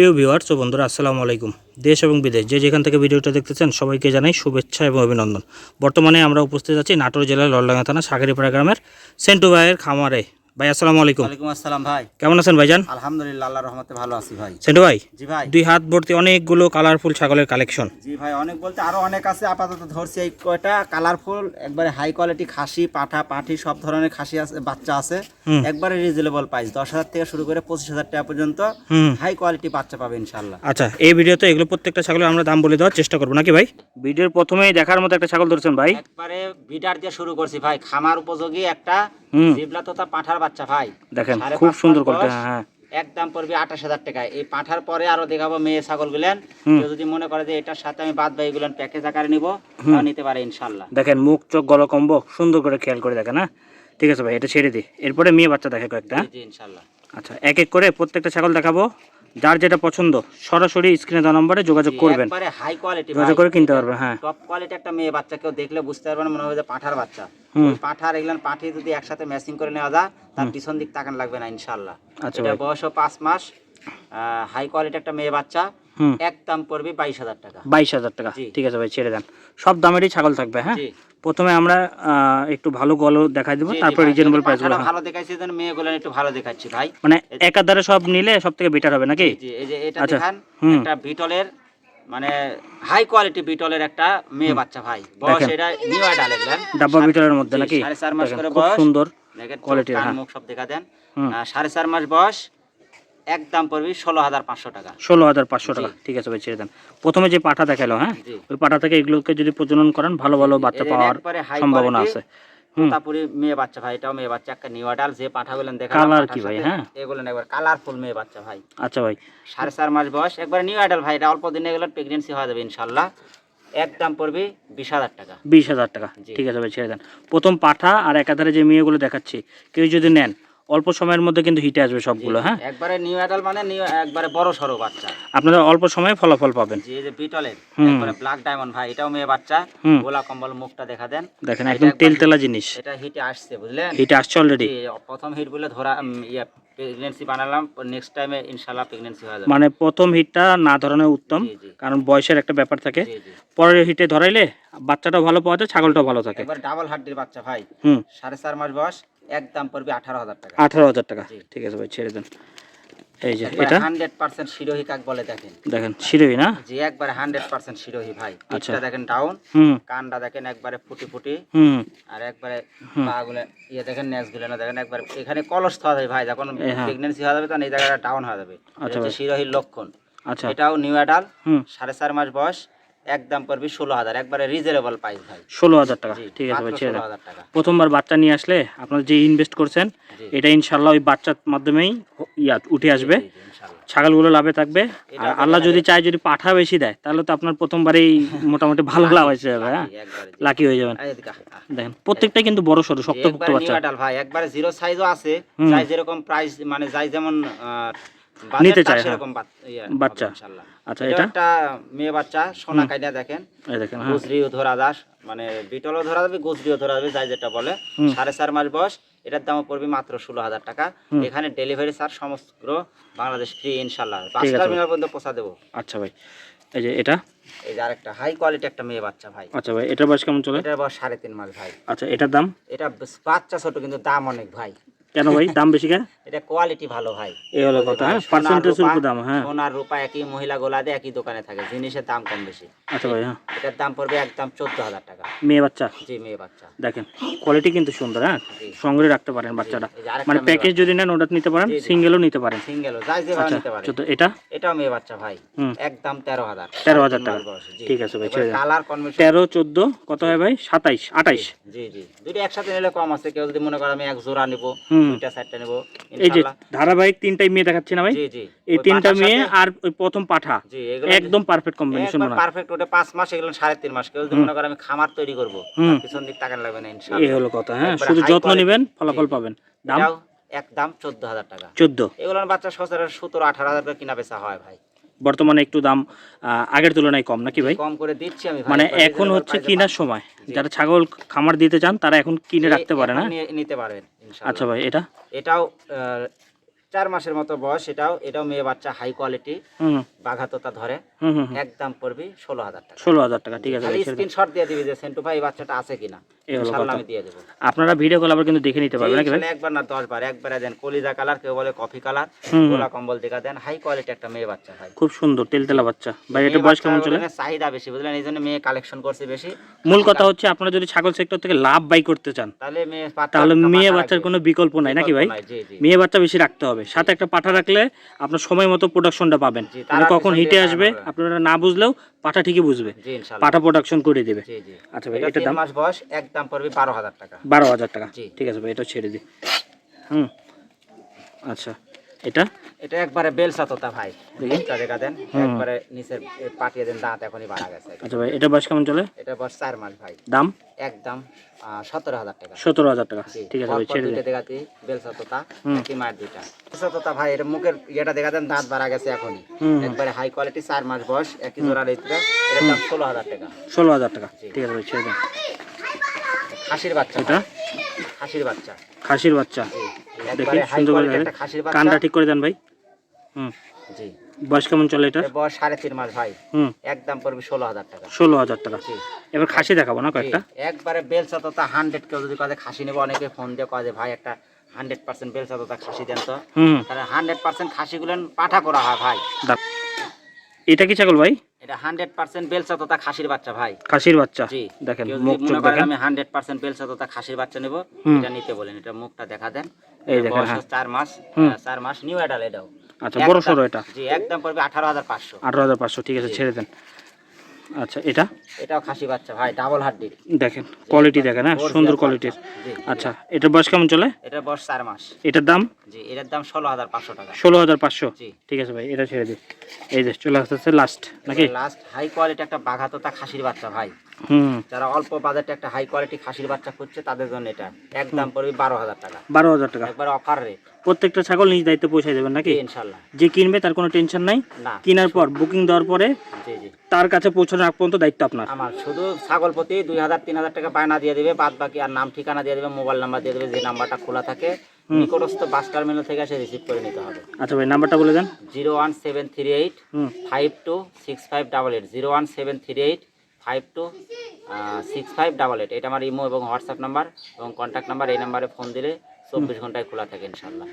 প্রিয় ভিউয়ার্স ও বন্ধুরা, আসসালামু আলাইকুম। দেশ এবং বিদেশ, যে যেখান থেকে ভিডিওটা দেখতেছেন, সবাইকে জানাই শুভেচ্ছা এবং অভিনন্দন। বর্তমানে আমরা উপস্থিত আছি নাটোর জেলার লল্ডাঙ্গা থানা সাগরিপাড়া গ্রামের সেন্টুবাইয়ের খামারে। ভাই আসসালামু আলাইকুম। ওয়ালাইকুম আসসালাম ভাই। কেমন আছেন ভাইজান? আলহামদুলিল্লাহ আল্লাহর রহমতে ভালো আছি ভাই। সেন্টু ভাই জি ভাই। দুই হাত ভর্তি অনেকগুলো কালারফুল ছাগলের কালেকশন জি ভাই অনেক বলতে আরও অনেক আছে। আপাতত ধরছি এই কয়টা। কালারফুল একবারে হাই কোয়ালিটি খাসি পাঠা পাঠি সব ধরনের খাসি আছে বাচ্চা আছে। হুম। একবারে রিজনেবল প্রাইস দশ হাজার থেকে শুরু করে পঁচিশ হাজার টাকা পর্যন্ত হুম। হাই কোয়ালিটি বাচ্চা পাবে ইনশাল্লাহ আচ্ছা এই ভিডিওতে এগুলো প্রত্যেকটা ছাগলের আমরা দাম বলে দেওয়ার চেষ্টা করব নাকি ভাই? ভিডিওর প্রথমেই দেখার মতো একটা ছাগল ধরছেন ভাই। একবারে বিডার দিয়ে শুরু করছি ভাই। খামার উপযোগী একটা জিবলা তোতা পাঁঠার বাচ্চা ভাই। দেখেন খুব সুন্দর হ্যাঁ। হ্যাঁ একদম পড়বে আঠাশ হাজার টাকায়। এই পাঠার পরে আরও দেখাবো মেয়ে ছাগল গুলেন যদি মনে করে যে এটার সাথে আমি বাদ বাই গুলেন প্যাকেজ আকারে নিবো নিতে পারে ইনশাল্লাহ। দেখেন মুখ চোখ গলকম্ব সুন্দর করে খেয়াল করে দেখেন না ঠিক আছে ভাই এটা ছেড়ে দিই এরপরে মেয়ে বাচ্চা দেখে কয়েকটা। ইনশাল্লাহ। আচ্ছা এক এক করে প্রত্যেকটা ছাগল দেখাবো। যার যেটা পছন্দ সরাসরি স্ক্রিনে দেওয়া নম্বরে যোগাযোগ করবেন। হাই কোয়ালিটি যোগাযোগ করে কিনতে পারবেন হ্যাঁ। টপ কোয়ালিটি একটা মেয়ে বাচ্চা কেউ দেখলে বুঝতে পারবে না মনে হবে যে পাঠার বাচ্চা। পাঠার এগুলো পাঠি যদি একসাথে ম্যাচিং করে নেওয়া যায় তার পিছন দিক তাকান লাগবে না ইনশাল্লাহ আচ্ছা এটা ভাই। বয়সও পাঁচ মাস হাই কোয়ালিটি একটা মেয়ে বাচ্চা হুম। একদম পড়বে বাইশ হাজার টাকা। বাইশ হাজার টাকা। ঠিক আছে ভাই ছেড়ে দেন। সব দামেরই ছাগল থাকবে হ্যাঁ? প্রথমে আমরা একটু ভালো গল দেখাই দেবো তারপর রিজনেবল যেহেতু প্রাইসগুলো পাঠাটা ভালো দেখাইছি যেন মেয়েগুলো একটু ভালো দেখাচ্ছি ভাই। মানে একাধারে সব নিলে সব থেকে বেটার হবে নাকি? জি এই যে এটা আচ্ছা, দেখান একটা বিটলের মানে হাই কোয়ালিটি বিটলের একটা মেয়ে বাচ্চা ভাই। বয়স এটা নিউ আইডাল এগুলেন ডাব্বা বিটলের মধ্যে নাকি? সাড়ে চার মাস দেখেন, করে বয়স। সুন্দর কান, হ্যাঁ। মুখ সব দেখা দেন। হুম। আহ, সাড়ে চার মাস বয়স। একদম পড়বি ষোলো হাজার পাঁচশো টাকা। ষোলো হাজার পাঁচশো টাকা। ঠিক আছে ভাই ছেড়ে দেন। প্রথমে যে পাঠা দেখাল হ্যাঁ? ওই পাঠা থেকে এগুলোকে যদি প্রজনন করেন ভালো ভালো বাচ্চা পাওয়ার সম্ভাবনা আছে। তারপরে মেয়ে বাচ্চা ভাই এটাও মেয়ে বাচ্চা একটা নিউ আইডাল যে পাঠা বলেন দেখা Colour কি ভাই, হ্যাঁ? এগুলো একবার কালারফুল মেয়ে বাচ্চা ভাই। আচ্ছা ভাই। সাড়ে চার মাস বয়স একবার নিউ আইডাল ভাই এটা অল্প দিনে এগুলো প্রেগনেন্সি হয়ে যাবে ইনশাল্লাহ একদম পড়বে বিশ হাজার টাকা। বিশ হাজার টাকা। ঠিক আছে ভাই ছেড়ে দেন। প্রথম পাঠা আর একাধারে যে মেয়েগুলো দেখাচ্ছি কেউ যদি নেন অল্প সময়ের মধ্যে কিন্তু হিটে আসবে সবগুলো হ্যাঁ? একবারে নিউ আইডাল মানে নিউ একবারে বড় সড়ো বাচ্চা। আপনারা অল্প সময়ে ফলাফল পাবেন। যে এই যে বিটলের। একবারে ব্ল্যাক ডায়মন্ড ভাই এটাও মেয়ে বাচ্চা। গোলা কম্বল মুখটা দেখা দেন। দেখেন একদম তেলতেলা জিনিস। এটা হিটে আসছে বুঝলেন? হিটে আসছে অলরেডি প্রথম হিট বলে ধরা ইয়া প্রেগনেন্সি বানালাম নেক্সট টাইমে ইনশাল্লাহ প্রেগনেন্সি হয়ে যাবে। মানে প্রথম হিটটা না ধরানো উত্তম জি, জি। কারণ বয়সের একটা ব্যাপার থাকে। জি জি। পরের হিটে ধরাইলে বাচ্চাটাও ভালো পাওয়া যায় ছাগলটাও ভালো থাকে। একবার ডাবল হাড্ডির বাচ্চা ভাই। হুম। সাড়ে চার মাস বয়স একদম পড়বে আঠারো হাজার টাকা। আঠারো হাজার টাকা। ঠিক আছে ভাই ছেড়ে দেন। এই যে এটা? হান্ড্রেড পার্সেন্ট শিরোহী কাক বলে দেখেন? দেখেন শিরোই না? একবারে হান্ড্রেড পার্সেন্ট শিরোহী ভাই। আচ্ছা। দেখেন ডাউন কানটা দেখেন একবারে ফুটি ফুটি। হুম। আর একবারে পা গুলো ইয়ে দেখেন নেসগুলো না দেখেন একবার এখানে কলস থাকা যায় ভাই যখন এ, হ্যাঁ। যাবে তখন এই জায়গাটা ডাউন হয়ে যাবে। আচ্ছা শিরোহীর লক্ষণ। আচ্ছা। এটাও নিউ অ্যাডাল সাড়ে চার মাস বয়স। একদম পড়বি ষোলো হাজার। একবারে রিজনেবল প্রাইস ভাই। ষোলো হাজার টাকা। ঠিক আছে ভাই ছেড়ে টাকা। প্রথমবার বাচ্চা নিয়ে আসলে আপনারা যে ইনভেস্ট করছেন এটা ইনশাল্লাহ ওই বাচ্চার মাধ্যমেই ইয়া উঠে আসবে। ছাগলগুলো লাভে থাকবে। আর আল্লাহ যদি চায় যদি পাঠা বেশি দেয় তাহলে তো আপনার প্রথমবারেই মোটামুটি ভালো লাভ হয়েছে যাবে হ্যাঁ। লাকি হয়ে যাবেন। দেখেন প্রত্যেকটাই কিন্তু বড় সরু শক্ত পোক্ত বাচ্চা। ভাই একবারে জিরো সাইজও আছে। যেরকম প্রাইস মানে যাই যেমন নিতে চায়, হ্যাঁ। সেরকম বাচ- ইয়ে বাচ্চা। আচ্ছা এটা একটা মেয়ে বাচ্চা সোনা কাইনা দেখেন। এই দেখেন হ্যাঁ। গুজরিও ধরা দাস মানে বিটলও ধরা যাবে গুজরিও ধরা যাবে যাই যেটা বলে। সাড়ে চার মাস বয়স এটার দাম পড়বে মাত্র ষোলো হাজার টাকা। এখানে ডেলিভারি চার্জ সমগ্র বাংলাদেশ ফ্রি ইনশাল্লাহ। পাঁচটা। মিনার পর্যন্ত পৌঁছা দেবো। আচ্ছা ভাই এই যে এটা? এই যে আরেকটা হাই কোয়ালিটি একটা মেয়ে বাচ্চা ভাই। আচ্ছা ভাই এটার বয়স কেমন চলে? এটার বয়স সাড়ে তিন মাস ভাই। আচ্ছা এটার দাম? এটা বাচ্চা ছোট কিন্তু দাম অনেক ভাই। কেন ভাই? দাম বেশি কেন? এটা কোয়ালিটি ভালো ভাই। এই হলো কথা হ্যাঁ? সোনার উপর দাম হ্যাঁ। সোনার রূপা একই মহিলা গোলাদে একই দোকানে থাকে জিনিসের দাম কম বেশি। আচ্ছা ভাই হ্যাঁ। এটার দাম পড়বে একদম চোদ্দ হাজার টাকা। মেয়ে বাচ্চা? জি মেয়ে বাচ্চা। দেখেন কোয়ালিটি কিন্তু সুন্দর হ্যাঁ। সংগ্রহে রাখতে পারেন বাচ্চাটা। মানে প্যাকেজ যদি নেন ওটা নিতে পারেন। সিঙ্গেলও নিতে পারেন। সিঙ্গেলও যাই যে আচ্ছা নিতে এটা? এটাও মেয়ে বাচ্চা ভাই। একদম তেরো হাজার। 13,000 টাকা। ঠিক আছে ভাই, কালার কনভেনশন কত হয় ভাই? সাতাইশ আঠাইশ। জি জি। দুটো একসাথে নিলে কম আছে। কেউ যদি মনে করে আমি এক জোড়া নিবো দুইটা চারটা নিবো এই যে ধারাবাহিক তিনটাই মেয়ে দেখাচ্ছি না ভাই? জি জি। এই তিনটা মেয়ে আর ওই প্রথম পাঠা। একদম পারফেক্ট কম্বিনেশন পারফেক্ট ওটা পাঁচ মাস এগুলো সাড়ে তিন মাস। কেউ যদি মনে করে আমি খামার তৈরি করব হুম। পিছন দিক তাকান লাগবে না এই হলো কথা হ্যাঁ শুধু যত্ন নেবেন ফলাফল পাবেন। দাম? এক দাম চোদ্দ হাজার টাকা। চোদ্দ। এগুলোর বাচ্চা সচরাচর সতেরো আঠারো হাজার টাকা কিনা বেচা হয় ভাই। বর্তমানে একটু দাম আহ, আগের তুলনায় কম নাকি ভাই? কম করে দিচ্ছি আমি মানে এখন হচ্ছে কেনার। সময়। যারা ছাগল খামার দিতে চান তারা এখন কিনে রাখতে পারে না? নিতে পারবেন ইনশাআল্লাহ। আচ্ছা ভাই এটা? এটাও চার মাসের মতো বয়স এটাও এটাও মেয়ে বাচ্চা হাই কোয়ালিটি বাঘাতোতা ধরে। একদম পড়বি ষোলো হাজার টাকা। ষোলো হাজার টাকা ঠিক আছে। স্ক্রিনশট দিয়ে দিবি যে সেন্টু ভাই বাচ্চাটা আছে কিনা। আমি দিয়ে দেবো। আপনারা ভিডিও কল আবার কিন্তু দেখে নিতে পারবেন একবার না দশ বার একবারে দেন কলিজা কালার কেউ বলে কফি কালার। গোলা কম্বল দেখা দেন হাই কোয়ালিটি একটা মেয়ে বাচ্চা ভাই। খুব সুন্দর তেলতেলা বাচ্চা। ভাই এটা বয়স কেমন চলে? চাহিদা বেশি বুঝলেন? এই জন্য মেয়ে কালেকশন করছে বেশি। মূল কথা হচ্ছে আপনারা যদি ছাগল সেক্টর থেকে লাভ বাই করতে চান তাহলে মেয়ে তাহলে মেয়ে বাচ্চার কোনো বিকল্প নাই নাকি ভাই। মেয়ে বাচ্চা বেশি রাখতে হবে। সাথে একটা পাঠা রাখলে আপনার সময় মতো প্রোডাকশনটা পাবেন। কখন হিটে আসবে আপনারা না বুঝলেও পাঠা ঠিকই বুঝবে। পাঠা প্রোডাকশন করে দেবে। আচ্ছা ভাই এটা দাম? মাস বয়স একদম পড়বে বারো হাজার টাকা। বারো হাজার টাকা। ঠিক আছে ভাই এটা ছেড়ে দিই। হুম। আচ্ছা। এটা? এটা একবারে বেলসা তোতা ভাই। এটা দেখা দেন একবারে নিচের এ পাঠিয়ে দেন দাঁত এখনই বাড়া গেছে। আচ্ছা ভাই এটা বয়স কেমন চলে? এটা বয়স চার মাস ভাই। দাম? একদম সতেরো হাজার টাকা। সতেরো হাজার টাকা। ঠিক আছে ভাই ছেড়ে দুইটা দিই বেলসা তোতা। একই মায়ের দুইটা। বেলসা তোতা ভাই এটা মুখের ইয়েটা দেখা দেন দাঁত বাড়া গেছে এখনই। একবারে হাই কোয়ালিটি চার মাস বয়স একই জোড়া রেটটা এটার দাম ষোলো হাজার টাকা। ষোলো হাজার টাকা। ঠিক আছে ভাই ছেড়ে দিন খাসির বাচ্চা এটা? খাসির বাচ্চা। খাসির বাচ্চা। জি। দেখি সুন্দর করে দেখেন। একটা খাসির বাচ্চা। কানটা ঠিক করে দেন ভাই। হুম। জি। বয়স কেমন চলে এটা বয়স সাড়ে তিন মাস ভাই। হুম। একদম পড়বে ষোলো হাজার টাকা। ষোলো হাজার টাকা। এবার খাসি দেখাবো না কয়েকটা? একবারে বেল সততা হান্ড্রেড কেউ যদি কাজে খাসি নেব অনেকে ফোন দিয়ে কাজে ভাই একটা হান্ড্রেড পার্সেন্ট বেল সততা খাসি দেন তো। হুম। তাহলে হান্ড্রেড পার্সেন্ট খাসিগুলো পাঠা করা হয় ভাই। এটা কি ছাগল ভাই? এটা হান্ড্রেড পার্সেন্ট বেল সততা খাসির বাচ্চা ভাই। খাসির বাচ্চা? জি। দেখেন মুখ চোখ দেখেন। আমি হান্ড্রেড পার্সেন্ট বেল সততা খাসির বাচ্চা নেব এটা নিতে বলেন এটা মুখটা দেখা দেন। এই দেখেন, হ্যাঁ। চার মাস হুম। হ্যাঁ, চার মাস নিউ অ্যাডাল এটাও। আচ্ছা বড় একদম- এটা? জি একদম পড়বে আঠারো হাজার পাঁচশো। আঠারো হাজার পাঁচশো ঠিক আছে ছেড়ে দেন। আচ্ছা এটা? এটাও খাসি বাচ্চা ভাই ডাবল হাড্ডির দেখেন কোয়ালিটি দেখেন হ্যাঁ সুন্দর কোয়ালিটির আচ্ছা এটার বয়স কেমন চলে? এটার বয়স চার মাস। এটার দাম? জি এটার দাম ষোলো হাজার পাঁচশো টাকা। ষোলো হাজার পাঁচশো? জি। ঠিক আছে ভাই এটা ছেড়ে দিই। এই যে চলে আসতেছে লাস্ট নাকি? লাস্ট হাই কোয়ালিটি একটা বাঘাতোতা খাসির বাচ্চা ভাই। যারা অল্প বাজেটে একটা হাই কোয়ালিটি খাসির বাচ্চা খুঁজছে তাদের জন্য এটা। একদম পড়বে বারো হাজার টাকা। বারো হাজার টাকা। একবার অফার রেট প্রত্যেকটা ছাগল নিজ দায়িত্বে পৌঁছে দেবেন নাকি? ইনশাল্লাহ। যে কিনবে তার কোনো টেনশন নাই। না কেনার পর বুকিং দেওয়ার পরে জি জি। তার কাছে পৌঁছানোর আগ পর্যন্ত দায়িত্ব আপনার। আমার শুধু ছাগল প্রতি দুই হাজার তিন হাজার টাকা বায়না দিয়ে দেবে বাদ বাকি আর নাম ঠিকানা দিয়ে দেবে মোবাইল নাম্বার দিয়ে দেবে যে নাম্বারটা খোলা থাকে নিকটস্থ বাস টার্মিনাল থেকে এসে রিসিভ করে নিতে হবে। আচ্ছা ভাই নাম্বারটা বলে দেন। Zero one seven three eight five two six five double eight zero one seven three eight five two six five double eight এটা আমার ইমো এবং হোয়াটসঅ্যাপ নাম্বার এবং কন্ট্যাক্ট নাম্বার। এই নাম্বারে ফোন দিলে চব্বিশ ঘন্টায় খোলা থাকে ইনশাল্লাহ